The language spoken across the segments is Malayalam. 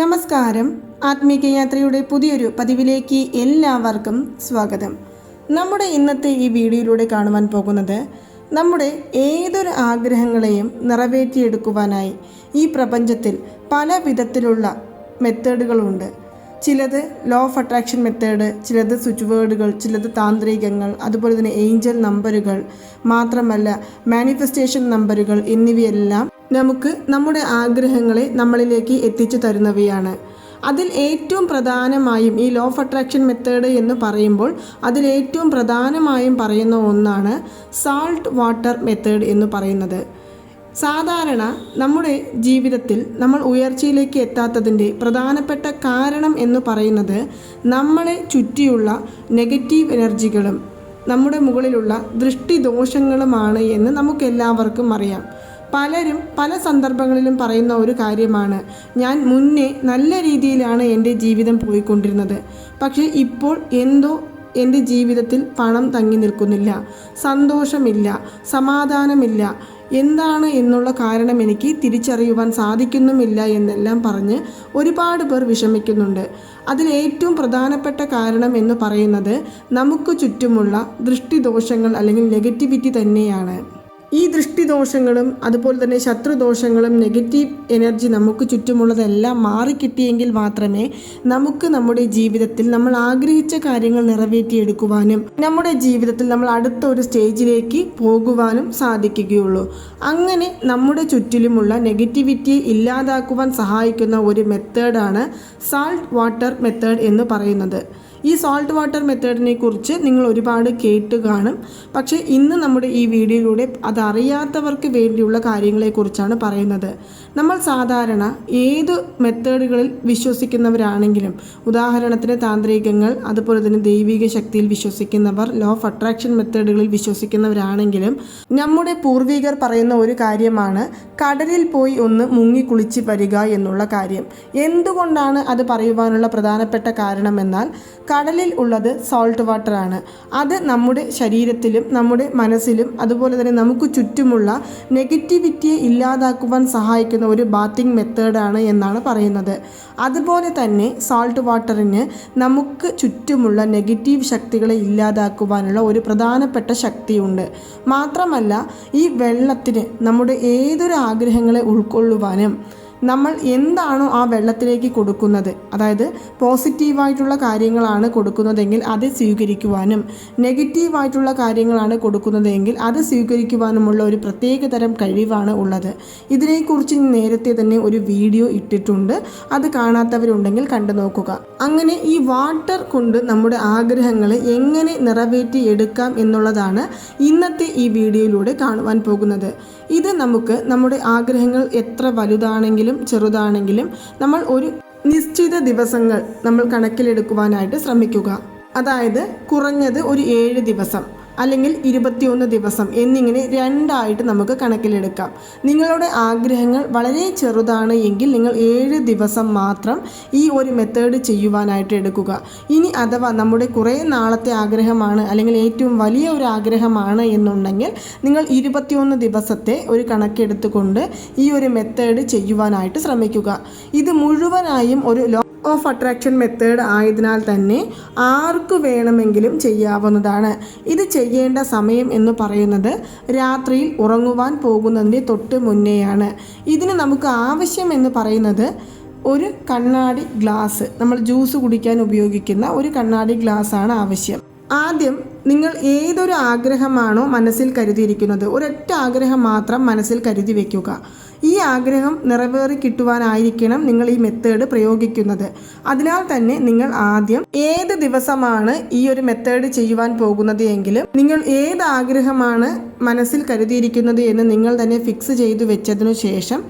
നമസ്കാരം. ആത്മീക യാത്രയുടെ പുതിയൊരു പതിവിലേക്ക് എല്ലാവർക്കും സ്വാഗതം. നമ്മുടെ ഇന്നത്തെ ഈ വീഡിയോയിലൂടെ കാണുവാൻ പോകുന്നത് നമ്മുടെ ഏതൊരു ആഗ്രഹങ്ങളെയും നിറവേറ്റിയെടുക്കുവാനായി ഈ പ്രപഞ്ചത്തിൽ പല വിധത്തിലുള്ള മെത്തേഡുകളുണ്ട്. ചിലത് ലോ ഓഫ് അട്രാക്ഷൻ മെത്തേഡ് ചിലത് സ്വിച്ച് വേർഡുകൾ ചിലത് താന്ത്രികങ്ങൾ അതുപോലെ തന്നെ ഏഞ്ചൽ നമ്പറുകൾ മാത്രമല്ല മാനിഫെസ്റ്റേഷൻ നമ്പറുകൾ എന്നിവയെല്ലാം നമുക്ക് നമ്മുടെ ആഗ്രഹങ്ങളെ നമ്മളിലേക്ക് എത്തിച്ചു തരുന്നവയാണ്. അതിൽ ഏറ്റവും പ്രധാനമായും ഈ ലോ ഓഫ് അട്രാക്ഷൻ മെത്തേഡ് എന്ന് പറയുമ്പോൾ അതിൽ ഏറ്റവും പ്രധാനമായും പറയുന്ന ഒന്നാണ് സാൾട്ട് വാട്ടർ മെത്തേഡ് എന്ന് പറയുന്നത്. സാധാരണ നമ്മുടെ ജീവിതത്തിൽ നമ്മൾ ഉയർച്ചയിലേക്ക് എത്താത്തതിന്റെ പ്രധാനപ്പെട്ട കാരണം എന്ന് പറയുന്നത് നമ്മളെ ചുറ്റിയുള്ള നെഗറ്റീവ് എനർജികളും നമ്മുടെ മുകളിലുള്ള ദൃഷ്ടിദോഷങ്ങളുമാണ് എന്ന് നമുക്കെല്ലാവർക്കും അറിയാം. പലരും പല സന്ദർഭങ്ങളിലും പറയുന്ന ഒരു കാര്യമാണ്. ഞാൻ മുന്നേ നല്ല രീതിയിലാണ് എന്റെ ജീവിതം പോയിക്കൊണ്ടിരുന്നത്. പക്ഷേ ഇപ്പോൾ എന്തോ എന്റെ ജീവിതത്തിൽ പണം തങ്ങി നിൽക്കുന്നില്ല. സന്തോഷമില്ല. സമാധാനമില്ല. എന്താണ് എന്നുള്ള കാരണം എനിക്ക് തിരിച്ചറിയുവാൻ സാധിക്കുന്നുമില്ല എന്നെല്ലാം പറഞ്ഞ് ഒരുപാട് പേർ വിഷമിക്കുന്നുണ്ട്. അതിലേറ്റവും പ്രധാനപ്പെട്ട കാരണം എന്ന് പറയുന്നത് നമുക്ക് ചുറ്റുമുള്ള ദൃഷ്ടിദോഷങ്ങൾ അല്ലെങ്കിൽ നെഗറ്റിവിറ്റി തന്നെയാണ്. ഈ ദൃഷ്ടിദോഷങ്ങളും അതുപോലെ തന്നെ ശത്രുദോഷങ്ങളും നെഗറ്റീവ് എനർജി നമുക്ക് ചുറ്റുമുള്ളതെല്ലാം മാറിക്കിട്ടിയെങ്കിൽ മാത്രമേ നമുക്ക് നമ്മുടെ ജീവിതത്തിൽ നമ്മൾ ആഗ്രഹിച്ച കാര്യങ്ങൾ നിറവേറ്റിയെടുക്കുവാനും നമ്മുടെ ജീവിതത്തിൽ നമ്മൾ അടുത്ത ഒരു സ്റ്റേജിലേക്ക് പോകുവാനും സാധിക്കുകയുള്ളൂ. അങ്ങനെ നമ്മുടെ ചുറ്റിലുമുള്ള നെഗറ്റിവിറ്റിയെ ഇല്ലാതാക്കുവാൻ സഹായിക്കുന്ന ഒരു മെത്തേഡാണ് സാൾട്ട് വാട്ടർ മെത്തേഡ് എന്ന് പറയുന്നത്. ഈ സോൾട്ട് വാട്ടർ മെത്തേഡിനെ കുറിച്ച് നിങ്ങൾ ഒരുപാട് കേട്ട് കാണും. പക്ഷേ ഇന്ന് നമ്മുടെ ഈ വീഡിയോയിലൂടെ അതറിയാത്തവർക്ക് വേണ്ടിയുള്ള കാര്യങ്ങളെക്കുറിച്ചാണ് പറയുന്നത്. നമ്മൾ സാധാരണ ഏത് മെത്തേഡുകളിൽ വിശ്വസിക്കുന്നവരാണെങ്കിലും ഉദാഹരണത്തിന് താന്ത്രികങ്ങൾ അതുപോലെ തന്നെ ദൈവിക ശക്തിയിൽ വിശ്വസിക്കുന്നവർ ലോ ഓഫ് അട്രാക്ഷൻ മെത്തേഡുകളിൽ വിശ്വസിക്കുന്നവരാണെങ്കിലും നമ്മുടെ പൂർവികർ പറയുന്ന ഒരു കാര്യമാണ് കടലിൽ പോയി ഒന്ന് മുങ്ങിക്കുളിച്ച് വരിക എന്നുള്ള കാര്യം. എന്തുകൊണ്ടാണ് അത് പറയുവാനുള്ള പ്രധാനപ്പെട്ട കാരണമെന്നാൽ കടലിൽ ഉള്ളത് സോൾട്ട് വാട്ടറാണ് അത് നമ്മുടെ ശരീരത്തിലും നമ്മുടെ മനസ്സിലും അതുപോലെ തന്നെ നമുക്ക് ചുറ്റുമുള്ള നെഗറ്റിവിറ്റിയെ ഇല്ലാതാക്കുവാൻ സഹായിക്കുന്ന ഒരു ബാത്തിങ് മെത്തേഡാണ് എന്നാണ് പറയുന്നത്. അതുപോലെ തന്നെ സോൾട്ട് വാട്ടറിന് നമുക്ക് ചുറ്റുമുള്ള നെഗറ്റീവ് ശക്തികളെ ഇല്ലാതാക്കുവാനുള്ള ഒരു പ്രധാനപ്പെട്ട ശക്തിയുണ്ട്. മാത്രമല്ല ഈ വെള്ളത്തിന് നമ്മുടെ ഏതൊരു ആഗ്രഹങ്ങളെ ഉൾക്കൊള്ളുവാനും നമ്മൾ എന്താണോ ആ വെള്ളത്തിലേക്ക് കൊടുക്കുന്നത്. അതായത് പോസിറ്റീവായിട്ടുള്ള കാര്യങ്ങളാണ് കൊടുക്കുന്നതെങ്കിൽ അത് സ്വീകരിക്കുവാനും നെഗറ്റീവായിട്ടുള്ള കാര്യങ്ങളാണ് കൊടുക്കുന്നതെങ്കിൽ അത് സ്വീകരിക്കുവാനുമുള്ള ഒരു പ്രത്യേക തരം കഴിവാണ് ഉള്ളത്. ഇതിനെക്കുറിച്ച് നേരത്തെ തന്നെ ഒരു വീഡിയോ ഇട്ടിട്ടുണ്ട്. അത് കാണാത്തവരുണ്ടെങ്കിൽ കണ്ടു നോക്കുക. അങ്ങനെ ഈ വാട്ടർ കൊണ്ട് നമ്മുടെ ആഗ്രഹങ്ങളെ എങ്ങനെ നിറവേറ്റി എടുക്കാം എന്നുള്ളതാണ് ഇന്നത്തെ ഈ വീഡിയോയിലൂടെ കാണുവാൻ പോകുന്നത്. ഇത് നമുക്ക് നമ്മുടെ ആഗ്രഹങ്ങൾ എത്ര വലുതാണെങ്കിലും ചെറുതാണെങ്കിലും നമ്മൾ ഒരു നിശ്ചിത ദിവസങ്ങൾ നമ്മൾ കണക്കിലെടുക്കുവാനായിട്ട് ശ്രമിക്കുക. അതായത് കുറഞ്ഞത് ഒരു ഏഴ് ദിവസം. അല്ലെങ്കിൽ ഇരുപത്തിയൊന്ന് ദിവസം എന്നിങ്ങനെ രണ്ടായിട്ട് നമുക്ക് കണക്കിലെടുക്കാം. നിങ്ങളുടെ ആഗ്രഹങ്ങൾ വളരെ ചെറുതാണ് എങ്കിൽ നിങ്ങൾ ഏഴ് ദിവസം മാത്രം ഈ ഒരു മെത്തേഡ് ചെയ്യുവാനായിട്ട് എടുക്കുക. ഇനി അഥവാ നമ്മുടെ കുറേ നാളത്തെ ആഗ്രഹമാണ് അല്ലെങ്കിൽ ഏറ്റവും വലിയ ഒരു ആഗ്രഹമാണ് എന്നുണ്ടെങ്കിൽ നിങ്ങൾ ഇരുപത്തിയൊന്ന് ദിവസത്തെ ഒരു കണക്കെടുത്തുകൊണ്ട് ഈ ഒരു മെത്തേഡ് ചെയ്യുവാനായിട്ട് ശ്രമിക്കുക. ഇത് മുഴുവനായും ഒരു ലോ ഓഫ് അട്രാക്ഷൻ മെത്തേഡ് ആയതിനാൽ തന്നെ ആർക്ക് വേണമെങ്കിലും ചെയ്യാവുന്നതാണ്. ഇത് ചെയ്യേണ്ട സമയം എന്ന് പറയുന്നത് രാത്രിയിൽ ഉറങ്ങുവാൻ പോകുന്നതിന്റെ തൊട്ട് മുന്നേയാണ്. ഇതിന് നമുക്ക് ആവശ്യം എന്ന് പറയുന്നത് ഒരു കണ്ണാടി ഗ്ലാസ്. നമ്മൾ ജ്യൂസ് കുടിക്കാൻ ഉപയോഗിക്കുന്ന ഒരു കണ്ണാടി ഗ്ലാസ് ആണ് ആവശ്യം. ആദ്യം നിങ്ങൾ ഏതൊരു ആഗ്രഹമാണോ മനസ്സിൽ കരുതിയിരിക്കുന്നത്. ഒരൊറ്റ ആഗ്രഹം മാത്രം മനസ്സിൽ കരുതി വയ്ക്കുക ഈ ആഗ്രഹം നിറവേറി കിട്ടുവാനായിരിക്കണം നിങ്ങൾ ഈ മെത്തേഡ് പ്രയോഗിക്കുന്നത്. അതിനാൽ തന്നെ നിങ്ങൾ ആദ്യം ഏത് ദിവസമാണ് ഈ ഒരു മെത്തേഡ് ചെയ്യുവാൻ പോകുന്നത് എങ്കിലും നിങ്ങൾ ഏത് ആഗ്രഹമാണ് മനസ്സിൽ കരുതിയിരിക്കുന്നത് എന്ന് നിങ്ങൾ തന്നെ ഫിക്സ് ചെയ്തു വെച്ചതിനു ശേഷം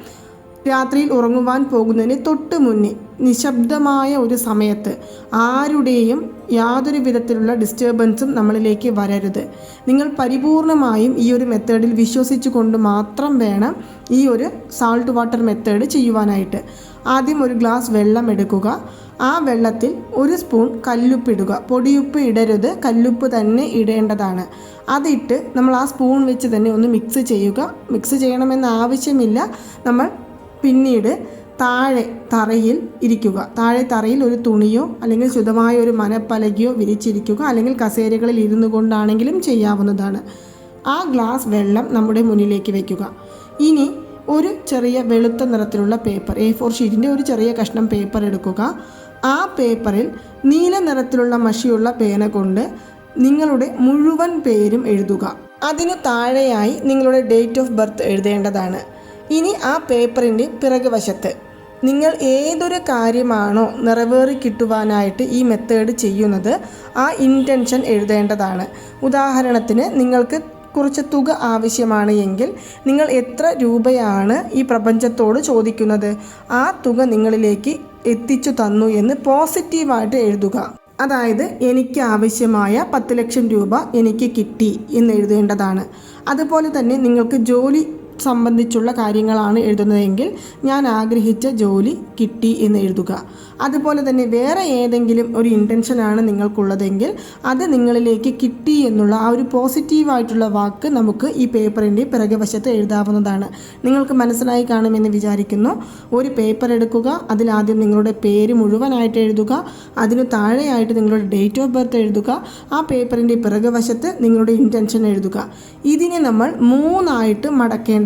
രാത്രിയിൽ ഉറങ്ങുവാൻ പോകുന്നതിന് തൊട്ട് മുന്നേ നിശബ്ദമായ ഒരു സമയത്ത് ആരുടെയും യാതൊരു വിധത്തിലുള്ള ഡിസ്റ്റർബൻസും നമ്മളിലേക്ക് വരരുത്. നിങ്ങൾ പരിപൂർണമായും ഈ ഒരു മെത്തേഡിൽ വിശ്വസിച്ചു കൊണ്ട് മാത്രം വേണം ഈ ഒരു സാൾട്ട് വാട്ടർ മെത്തേഡ് ചെയ്യുവാനായിട്ട്. ആദ്യം ഒരു ഗ്ലാസ് വെള്ളം എടുക്കുക. ആ വെള്ളത്തിൽ ഒരു സ്പൂൺ കല്ലുപ്പിടുക പൊടിയുപ്പ് ഇടരുത്. കല്ലുപ്പ് തന്നെ ഇടേണ്ടതാണ്. അതിട്ട് നമ്മൾ ആ സ്പൂൺ വെച്ച് തന്നെ ഒന്ന് മിക്സ് ചെയ്യുക. മിക്സ് ചെയ്യണമെന്ന് ആവശ്യമില്ല. നമ്മൾ പിന്നീട് താഴെ തറയിൽ ഇരിക്കുക. താഴെ തറയിൽ ഒരു തുണിയോ അല്ലെങ്കിൽ ശുദ്ധമായ ഒരു മനപ്പലകയോ വിരിച്ചിരിക്കുക അല്ലെങ്കിൽ കസേരകളിൽ ഇരുന്നു കൊണ്ടാണെങ്കിലും ചെയ്യാവുന്നതാണ്. ആ ഗ്ലാസ് വെള്ളം നമ്മുടെ മുന്നിലേക്ക് വയ്ക്കുക ഇനി ഒരു ചെറിയ വെളുത്ത നിറത്തിലുള്ള പേപ്പർ എ ഫോർ ഷീറ്റിന്റെ ഒരു ചെറിയ കഷ്ണം പേപ്പർ എടുക്കുക. ആ പേപ്പറിൽ നീല നിറത്തിലുള്ള മഷിയുള്ള പേന കൊണ്ട് നിങ്ങളുടെ മുഴുവൻ പേരും എഴുതുക. അതിനു താഴെയായി നിങ്ങളുടെ ഡേറ്റ് ഓഫ് ബർത്ത് എഴുതേണ്ടതാണ്. ഇനി ആ പേപ്പറിന്റെ പിറകുവശത്ത് നിങ്ങൾ ഏതൊരു കാര്യമാണോ നിറവേറി കിട്ടുവാനായിട്ട് ഈ മെത്തേഡ് ചെയ്യുന്നത് ആ ഇന്റൻഷൻ എഴുതേണ്ടതാണ്. ഉദാഹരണത്തിന് നിങ്ങൾക്ക് കുറച്ച് തുക ആവശ്യമാണ് എങ്കിൽ നിങ്ങൾ എത്ര രൂപയാണ് ഈ പ്രപഞ്ചത്തോട് ചോദിക്കുന്നത്? ആ തുക നിങ്ങളിലേക്ക് എത്തിച്ചു തന്നു എന്ന് പോസിറ്റീവായിട്ട് എഴുതുക. അതായത് എനിക്ക് ആവശ്യമായ പത്ത് ലക്ഷം രൂപ എനിക്ക് കിട്ടി എന്ന് എഴുതേണ്ടതാണ്. അതുപോലെ തന്നെ നിങ്ങൾക്ക് ജോലി സംബന്ധിച്ചുള്ള കാര്യങ്ങളാണ് എഴുതുന്നതെങ്കിൽ ഞാൻ ആഗ്രഹിച്ച ജോലി കിട്ടി എന്ന് എഴുതുക. അതുപോലെ തന്നെ വേറെ ഏതെങ്കിലും ഒരു ഇന്റൻഷനാണ് നിങ്ങൾക്കുള്ളതെങ്കിൽ അത് നിങ്ങളിലേക്ക് കിട്ടി എന്നുള്ള ആ ഒരു പോസിറ്റീവായിട്ടുള്ള വാക്ക് നമുക്ക് ഈ പേപ്പറിന്റെ പിറകുവശത്ത് എഴുതാവുന്നതാണ്. നിങ്ങൾക്ക് മനസ്സിലായി കാണുമെന്ന് വിചാരിക്കുന്നു. ഒരു പേപ്പർ എടുക്കുക അതിലാദ്യം നിങ്ങളുടെ പേര് മുഴുവനായിട്ട് എഴുതുക അതിനു താഴെയായിട്ട് നിങ്ങളുടെ ഡേറ്റ് ഓഫ് ബർത്ത് എഴുതുക ആ പേപ്പറിന്റെ പിറകുവശത്ത് നിങ്ങളുടെ ഇന്റൻഷൻ എഴുതുക. ഇതിനെ നമ്മൾ മൂന്നായിട്ട്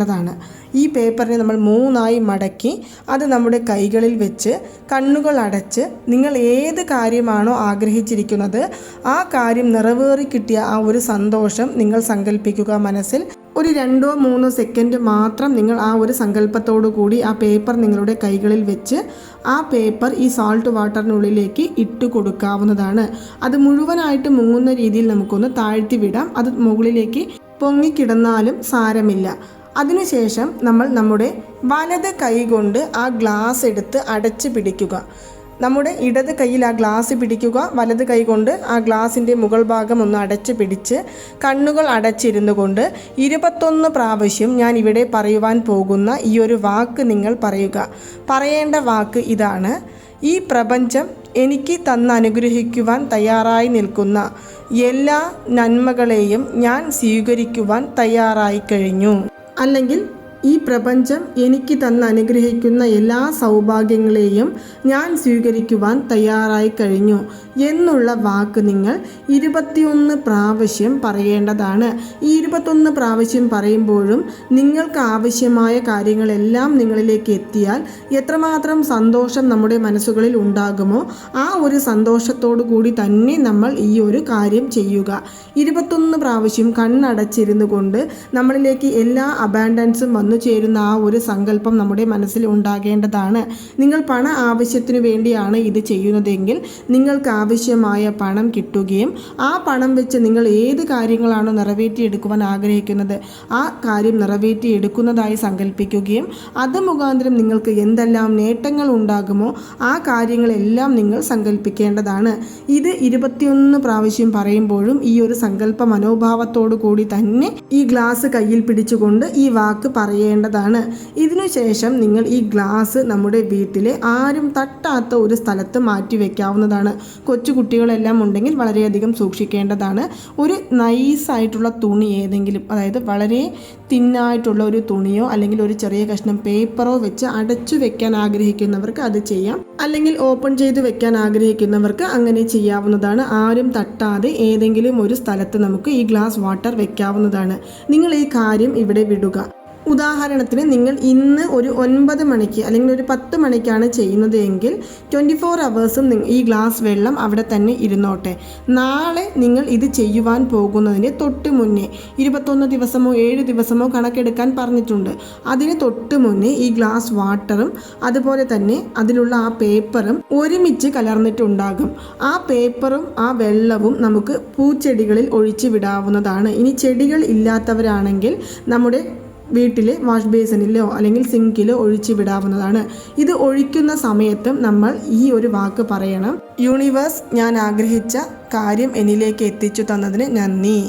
മടക്കേണ്ടതാണ് ഈ പേപ്പറിനെ നമ്മൾ മൂന്നായി മടക്കി അത് നമ്മുടെ കൈകളിൽ വെച്ച് കണ്ണുകൾ അടച്ച് നിങ്ങൾ ഏത് കാര്യമാണോ ആഗ്രഹിച്ചിരിക്കുന്നത് ആ കാര്യം നിറവേറി കിട്ടിയ ആ ഒരു സന്തോഷം നിങ്ങൾ സങ്കല്പിക്കുക മനസ്സിൽ. ഒരു രണ്ടോ മൂന്നോ സെക്കൻഡ് മാത്രം നിങ്ങൾ ആ ഒരു സങ്കല്പത്തോടു കൂടി ആ പേപ്പർ നിങ്ങളുടെ കൈകളിൽ വെച്ച് ആ പേപ്പർ ഈ സാൾട്ട് വാട്ടറിനുള്ളിലേക്ക് ഇട്ട് കൊടുക്കാവുന്നതാണ്. അത് മുഴുവനായിട്ട് മുങ്ങുന്ന രീതിയിൽ നമുക്കൊന്ന് താഴ്ത്തി വിടാം. അത് മുകളിലേക്ക് പൊങ്ങിക്കിടന്നാലും സാരമില്ല. അതിനുശേഷം നമ്മൾ നമ്മുടെ വലത് കൈ കൊണ്ട് ആ ഗ്ലാസ് എടുത്ത് അടച്ച് പിടിക്കുക. നമ്മുടെ ഇടത് കൈയിൽ ആ ഗ്ലാസ് പിടിക്കുക. വലത് കൈ കൊണ്ട് ആ ഗ്ലാസിന്റെ മുകൾ ഭാഗം ഒന്ന് അടച്ച് പിടിച്ച് കണ്ണുകൾ അടച്ചിരുന്നു കൊണ്ട് ഇരുപത്തൊന്ന് പ്രാവശ്യം ഞാൻ ഇവിടെ പറയുവാൻ പോകുന്ന ഈ ഒരു വാക്ക് നിങ്ങൾ പറയുക. പറയേണ്ട വാക്ക് ഇതാണ്. ഈ പ്രപഞ്ചം എനിക്ക് തന്ന് അനുഗ്രഹിക്കുവാൻ തയ്യാറായി നിൽക്കുന്ന എല്ലാ നന്മകളെയും ഞാൻ സ്വീകരിക്കുവാൻ തയ്യാറായി കഴിഞ്ഞു. അല്ലെങ്കിൽ ഈ പ്രപഞ്ചം എനിക്ക് തന്ന് അനുഗ്രഹിക്കുന്ന എല്ലാ സൗഭാഗ്യങ്ങളെയും ഞാൻ സ്വീകരിക്കുവാൻ തയ്യാറായി കഴിഞ്ഞു എന്നുള്ള വാക്ക് നിങ്ങൾ ഇരുപത്തിയൊന്ന് പ്രാവശ്യം പറയേണ്ടതാണ്. ഈ ഇരുപത്തൊന്ന് പ്രാവശ്യം പറയുമ്പോഴും നിങ്ങൾക്ക് ആവശ്യമായ കാര്യങ്ങളെല്ലാം നിങ്ങളിലേക്ക് എത്തിയാൽ എത്രമാത്രം സന്തോഷം നമ്മുടെ മനസ്സുകളിൽ ഉണ്ടാകുമോ ആ ഒരു സന്തോഷത്തോടു കൂടി തന്നെ നമ്മൾ ഈ ഒരു കാര്യം ചെയ്യുക. ഇരുപത്തൊന്ന് പ്രാവശ്യം കണ്ണടച്ചിരുന്നു കൊണ്ട് നമ്മളിലേക്ക് എല്ലാ അബാൻഡൻസും വന്നു ചേരുന്ന ആ ഒരു സങ്കല്പം നമ്മുടെ മനസ്സിൽ ഉണ്ടാകേണ്ടതാണ്. നിങ്ങൾ പണ ആവശ്യത്തിനു വേണ്ടിയാണ് ഇത് ചെയ്യുന്നതെങ്കിൽ നിങ്ങൾക്ക് ആവശ്യമായ പണം കിട്ടുകയും ആ പണം വെച്ച് നിങ്ങൾ ഏത് കാര്യങ്ങളാണോ നിറവേറ്റിയെടുക്കുവാൻ ആഗ്രഹിക്കുന്നത് ആ കാര്യം നിറവേറ്റിയെടുക്കുന്നതായി സങ്കല്പിക്കുകയും അത് മുഖാന്തരം നിങ്ങൾക്ക് എന്തെല്ലാം നേട്ടങ്ങൾ ഉണ്ടാകുമോ ആ കാര്യങ്ങളെല്ലാം നിങ്ങൾ സങ്കല്പിക്കേണ്ടതാണ്. ഇത് ഇരുപത്തിയൊന്ന് പ്രാവശ്യം പറയുമ്പോഴും ഈ ഒരു സങ്കല്പ മനോഭാവത്തോടു കൂടി തന്നെ ഈ ഗ്ലാസ് കയ്യിൽ പിടിച്ചുകൊണ്ട് ഈ വാക്ക് പറയേണ്ടതാണ് ഇതിനുശേഷം നിങ്ങൾ ഈ ഗ്ലാസ് നമ്മുടെ വീട്ടിലെ ആരും തട്ടാത്ത ഒരു സ്ഥലത്ത് മാറ്റി വയ്ക്കാവുന്നതാണ് കൊച്ചുകുട്ടികളെല്ലാം ഉണ്ടെങ്കിൽ വളരെയധികം സൂക്ഷിക്കേണ്ടതാണ്. ഒരു നൈസായിട്ടുള്ള തുണി ഏതെങ്കിലും അതായത് വളരെ തിന്നായിട്ടുള്ള ഒരു തുണിയോ അല്ലെങ്കിൽ ഒരു ചെറിയ കഷ്ണം പേപ്പറോ വെച്ച് അടച്ചു വെക്കാൻ ആഗ്രഹിക്കുന്നവർക്ക് അത് ചെയ്യാം. അല്ലെങ്കിൽ ഓപ്പൺ ചെയ്ത് വെക്കാൻ ആഗ്രഹിക്കുന്നവർക്ക് അങ്ങനെ ചെയ്യാവുന്നതാണ്. ആരും തട്ടാതെ ഏതെങ്കിലും ഒരു സ്ഥലത്ത് നമുക്ക് ഈ ഗ്ലാസ് വാട്ടർ വെക്കാവുന്നതാണ്. നിങ്ങൾ ഈ കാര്യം ഇവിടെ വിടുക. ഉദാഹരണത്തിന് നിങ്ങൾ ഇന്ന് ഒരു ഒൻപത് മണിക്ക് അല്ലെങ്കിൽ ഒരു പത്ത് മണിക്കാണ് ചെയ്യുന്നത് എങ്കിൽ ട്വന്റി ഫോർ അവേഴ്സും ഈ ഗ്ലാസ് വെള്ളം അവിടെ തന്നെ ഇരുന്നോട്ടെ. നാളെ നിങ്ങൾ ഇത് ചെയ്യുവാൻ പോകുന്നതിന് തൊട്ട് മുന്നേ ഇരുപത്തൊന്ന് ദിവസമോ ഏഴ് ദിവസമോ കണക്കെടുക്കാൻ പറഞ്ഞിട്ടുണ്ട്. അതിന് തൊട്ട് മുന്നേ ഈ ഗ്ലാസ് വാട്ടറും അതുപോലെ തന്നെ അതിലുള്ള ആ പേപ്പറും ഒരുമിച്ച് കലർന്നിട്ടുണ്ടാകും. ആ പേപ്പറും ആ വെള്ളവും നമുക്ക് പൂച്ചെടികളിൽ ഒഴിച്ചു വിടാവുന്നതാണ്. ഇനി ചെടികൾ ഇല്ലാത്തവരാണെങ്കിൽ നമ്മുടെ വീട്ടിലെ വാഷ് ബേസിനിലോ അല്ലെങ്കിൽ സിങ്കിലോ ഒഴിച്ചു വിടാവുന്നതാണ്. ഇത് ഒഴിക്കുന്ന സമയത്തും നമ്മൾ ഈ ഒരു വാക്ക് പറയണം. യൂണിവേഴ്സ് ഞാൻ ആഗ്രഹിച്ച കാര്യം എന്നിലേക്ക് എത്തിച്ചു തന്നതിന് നന്ദി.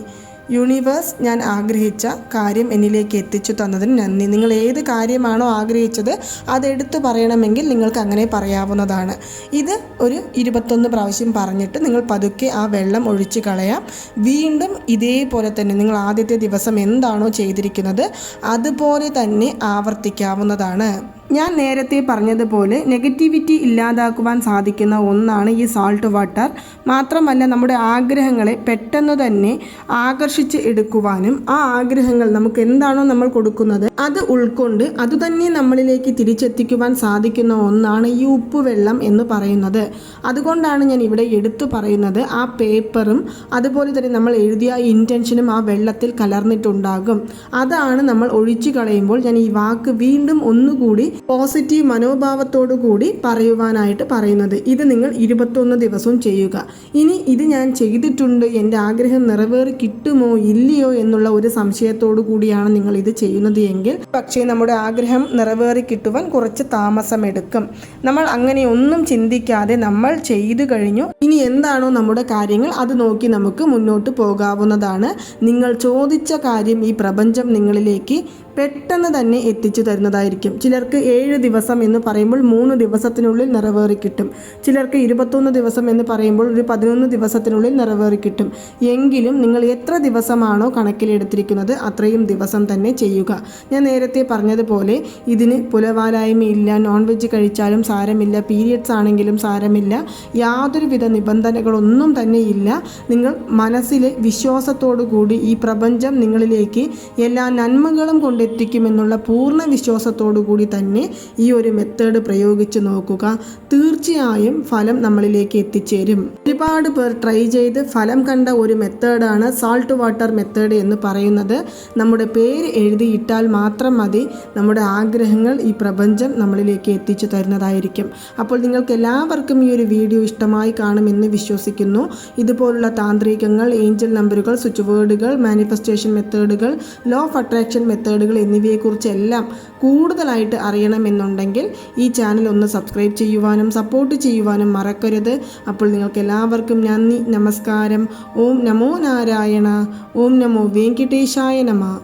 യൂണിവേഴ്സ് ഞാൻ ആഗ്രഹിച്ച കാര്യം എന്നിലേക്ക് എത്തിച്ചു തന്നതിന് നന്ദി. നിങ്ങൾ ഏത് കാര്യമാണോ ആഗ്രഹിച്ചത് അത് എടുത്തു പറയണമെങ്കിൽ നിങ്ങൾക്ക് അങ്ങനെ പറയാവുന്നതാണ്. ഇത് ഒരു ഇരുപത്തൊന്ന് പ്രാവശ്യം പറഞ്ഞിട്ട് നിങ്ങൾ പതുക്കെ ആ വെള്ളം ഒഴിച്ചു കളയാം. വീണ്ടും ഇതേപോലെ തന്നെ നിങ്ങൾ ആദ്യത്തെ ദിവസം എന്താണോ ചെയ്തിരിക്കുന്നത് അതുപോലെ തന്നെ ആവർത്തിക്കാവുന്നതാണ്. ഞാൻ നേരത്തെ പറഞ്ഞതുപോലെ നെഗറ്റിവിറ്റി ഇല്ലാതാക്കുവാൻ സാധിക്കുന്ന ഒന്നാണ് ഈ സാൾട്ട് വാട്ടർ മാത്രമല്ല നമ്മുടെ ആഗ്രഹങ്ങളെ പെട്ടെന്ന് തന്നെ ആകർഷിച്ച് എടുക്കുവാനും ആ ആഗ്രഹങ്ങൾ നമുക്ക് എന്താണോ നമ്മൾ കൊടുക്കുന്നത് അത് ഉൾക്കൊണ്ട് അതുതന്നെ നമ്മളിലേക്ക് തിരിച്ചെത്തിക്കുവാൻ സാധിക്കുന്ന ഒന്നാണ് ഈ ഉപ്പ് വെള്ളം എന്ന് പറയുന്നത്. അതുകൊണ്ടാണ് ഞാൻ ഇവിടെ എടുത്തു പറയുന്നത് ആ പേപ്പറും അതുപോലെ തന്നെ നമ്മൾ എഴുതിയ ഇന്റൻഷനും ആ വെള്ളത്തിൽ കലർന്നിട്ടുണ്ടാകും. അതാണ് നമ്മൾ ഒഴിച്ചു കളയുമ്പോൾ ഞാൻ ഈ വാക്ക് വീണ്ടും ഒന്നുകൂടി പോസിറ്റീവ് മനോഭാവത്തോടു കൂടി പറയുവാനായിട്ട് പറയുന്നത്. ഇത് നിങ്ങൾ ഇരുപത്തൊന്ന് ദിവസവും ചെയ്യുക. ഇനി ഇത് ഞാൻ ചെയ്തിട്ടുണ്ട്. എന്റെ ആഗ്രഹം നിറവേറി കിട്ടുമോ ഇല്ലയോ എന്നുള്ള ഒരു സംശയത്തോടു കൂടിയാണ് നിങ്ങൾ ഇത് ചെയ്യുന്നത് എങ്കിൽ പക്ഷേ നമ്മുടെ ആഗ്രഹം നിറവേറി കിട്ടുവാൻ കുറച്ച് താമസമെടുക്കും. നമ്മൾ അങ്ങനെ ഒന്നും ചിന്തിക്കാതെ നമ്മൾ ചെയ്തു കഴിഞ്ഞു. ഇനി എന്താണോ നമ്മുടെ കാര്യങ്ങൾ അത് നോക്കി നമുക്ക് മുന്നോട്ട് പോകാവുന്നതാണ്. നിങ്ങൾ ചോദിച്ച കാര്യം ഈ പ്രപഞ്ചം നിങ്ങളിലേക്ക് പെട്ടെന്ന് തന്നെ എത്തിച്ചു തരുന്നതായിരിക്കും. ചിലർക്ക് ഏഴ് ദിവസം എന്ന് പറയുമ്പോൾ മൂന്ന് ദിവസത്തിനുള്ളിൽ നിറവേറി കിട്ടും. ചിലർക്ക് ഇരുപത്തൊന്ന് ദിവസം എന്ന് പറയുമ്പോൾ ഒരു പതിനൊന്ന് ദിവസത്തിനുള്ളിൽ നിറവേറി കിട്ടും. എങ്കിലും നിങ്ങൾ എത്ര ദിവസമാണോ കണക്കിലെടുത്തിരിക്കുന്നത് അത്രയും ദിവസം തന്നെ ചെയ്യുക. ഞാൻ നേരത്തെ പറഞ്ഞതുപോലെ ഇതിന് പുലവാലായ്മയില്ല നോൺ വെജ് കഴിച്ചാലും സാരമില്ല പീരിയഡ്സ് ആണെങ്കിലും സാരമില്ല യാതൊരുവിധ നിബന്ധനകളൊന്നും തന്നെ ഇല്ല. നിങ്ങൾ മനസ്സിലെ വിശ്വാസത്തോടു കൂടി ഈ പ്രപഞ്ചം നിങ്ങളിലേക്ക് എല്ലാ നന്മകളും കൊണ്ടെത്തിക്കുമെന്നുള്ള പൂർണ വിശ്വാസത്തോടു കൂടി തന്നെ ഈ ഒരു മെത്തേഡ് പ്രയോഗിച്ച് നോക്കുക. തീർച്ചയായും ഫലം നമ്മളിലേക്ക് എത്തിച്ചേരും. ഒരുപാട് പേർ ട്രൈ ചെയ്ത് ഫലം കണ്ട ഒരു മെത്തേഡാണ് സാൾട്ട് വാട്ടർ മെത്തേഡ് എന്ന് പറയുന്നത്. നമ്മുടെ പേര് എഴുതിയിട്ടാൽ മാത്രം മതി. നമ്മുടെ ആഗ്രഹങ്ങൾ ഈ പ്രപഞ്ചം നമ്മളിലേക്ക് എത്തിച്ചു തരുന്നതായിരിക്കും. അപ്പോൾ നിങ്ങൾക്ക് എല്ലാവർക്കും ഈ ഒരു വീഡിയോ ഇഷ്ടമായി കാണുമെന്ന് വിശ്വസിക്കുന്നു. ഇതുപോലുള്ള താന്ത്രികങ്ങൾ ഏഞ്ചൽ നമ്പറുകൾ സ്വിച്ച് വേർഡുകൾ മാനിഫെസ്റ്റേഷൻ മെത്തേഡുകൾ ലോ ഓഫ് അട്രാക്ഷൻ മെത്തേഡുകൾ എന്നിവയെക്കുറിച്ചെല്ലാം കൂടുതലായിട്ട് അറിയണമെന്നുണ്ടെങ്കിൽ ഈ ചാനൽ ഒന്ന് സബ്സ്ക്രൈബ് ചെയ്യുവാനും സപ്പോർട്ട് ചെയ്യുവാനും മറക്കരുത്. അപ്പോൾ നിങ്ങൾക്ക് എല്ലാവർക്കും നന്ദി നമസ്കാരം. ഓം നമോ നാരായണ ഓം നമോ വെങ്കിട്ടേശായ നമ.